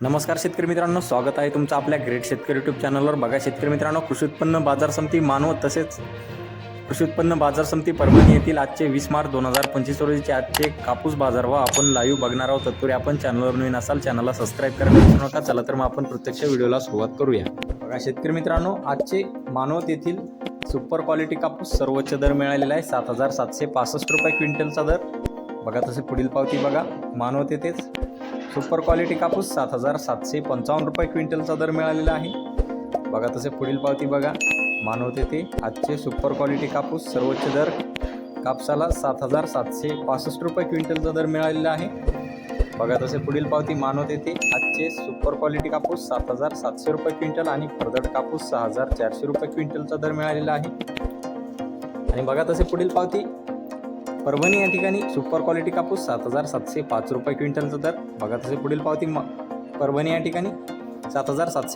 नमस्कार शेतकरी मित्रांनो स्वागत आहे तुमचं आपल्या ग्रेट शेतकरी यूट्यूब चॅनलवर बघा शेतकरी मित्रांनो कृषी उत्पन्न बाजार समिती मानव तसेच कृषी उत्पन्न बाजार समिती परभणी येथील आजचे वीस मार्च दोन हजार पंचवीस रोजीचे आजचे कापूस बाजार व आपण लाईव्ह बघणार आहोत. तत्पूर्वी आपण चॅनलवर नवीन असाल चॅनलला सबस्क्राईब करायला विसरू नका चला तर मग आपण प्रत्यक्ष व्हिडिओला सुरुवात करूया. बघा शेतकरी मित्रांनो आजचे मानवत येथील सुपर क्वालिटी कापूस सर्वोच्च दर मिळालेला आहे. सात हजार सातशे पासष्ट रुपये क्विंटलचा दर. बघा तसे पुढील पावती बघा. मानवत येथेच सुपर क्वालिटी कापूस सात हजार सातशे पंचावन्न रुपये क्विंटलचा दर मिळालेला आहे. बघा तसे पुढील पावती बघा. मानवत ते आजचे सुपर क्वालिटी कापूस सर्वोच्च दर कापसाला सात हजार सातशे पासष्ट रुपये क्विंटलचा दर मिळालेला आहे. बघा तसे पुढील पावती मानवत ते आजचे सुपर क्वालिटी कापूस सात हजार सातशे रुपये क्विंटल आणि फरदड कापूस सहा हजार चारशे रुपये क्विंटलचा दर मिळालेला आहे. आणि बघा तसे पुढील पावती परभणी या ठिकाणी सुपर क्वालिटी कापूस सात हजार सातशे पाच रुपये क्विंटलचा दर. बघा तसे पुढील पावती मग परभणी या ठिकाणी सात हजार सातशे